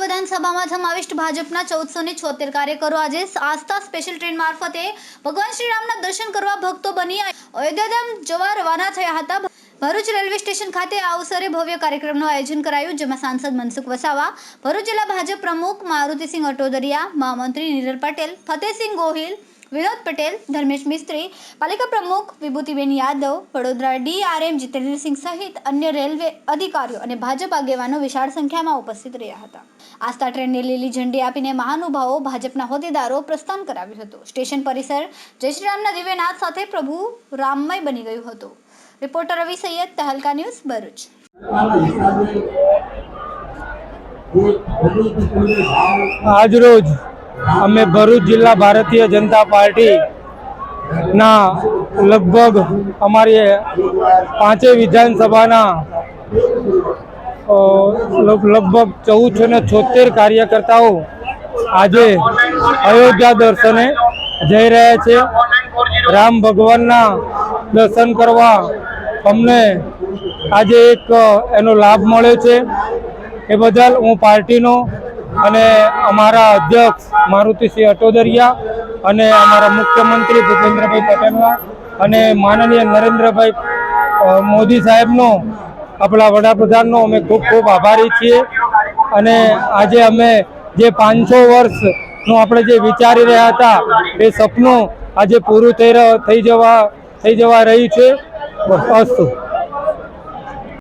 વિધાનસભામાં સમાવિષ્ટ ભાજપના ચૌદસો ને છોતેર કાર્યકરો આજે આસ્થા સ્પેશિયલ ટ્રેન મારફતે ભગવાન શ્રીરામના દર્શન કરવા ભક્તો બની અયોધ્યાધામ જવા રવાના થયા હતા. ભરૂચ રેલવે સ્ટેશન ખાતે આ અવસરે ભવ્ય કાર્યક્રમનું આયોજન કરાયું, જેમાં સાંસદ મનસુખ વસાવા, ભરૂચ જિલ્લા ભાજપ પ્રમુખ મારુતિસિંહ અટોદરિયા, મહામંત્રી નીરલ પટેલ, ફતેહસિંહ ગોહિલ વિનોદ પટેલ, ધર્મેશ મિસ્ત્રી, પાલિકા પ્રમુખ વિભૂતિબેન યાદવ, વડોદરા ડીઆરએમ જીતેન્દ્રસિંહ સહિત અન્ય રેલવે અધિકારીઓ અને ભાજપ આગેવાનો વિશાળ સંખ્યામાં ઉપસ્થિત રહ્યા હતા. આસ્થા ટ્રેનને લીલી ઝંડી આપીને મહાનુભાવો ભાજપના હોદ્દેદારો પ્રસ્થાન કરાવ્યું હતું. સ્ટેશન પરિસર જય શ્રી રામના દિવ્યનાથ સાથે પ્રભુ રામમય બની ગયું હતું. Reporter Ravi Saiyed, Tehelka news Bharuch. આજરોજ અમે ભરૂચ જિલ્લા ભારતીય જનતા પાર્ટી ના લગભગ અમારી પાંચેય વિધાનસભાના લગભગ ચૌદસો ને છોતેર કાર્યકર્તાઓ આજે અયોધ્યા દર્શને જઈ રહ્યા છે. રામ ભગવાનના દર્શન કરવા અમને આજે એક એનો લાભ મળ્યો છે. એ બદલ હું પાર્ટીનો અને અમારા અધ્યક્ષ મારુતિસિંહ અટોદરિયા અને અમારા મુખ્યમંત્રી ભૂપેન્દ્રભાઈ પટેલના અને માનનીય નરેન્દ્રભાઈ મોદી સાહેબનો, આપણા વડાપ્રધાનનો અમે ખૂબ ખૂબ આભારી છીએ. અને આજે અમે જે પાંચસો વર્ષનું આપણે જે વિચારી રહ્યા હતા, એ સપનું આજે પૂરું થઈ થઈ જવા થઈ જવા રહ્યું છે. અસ્તુ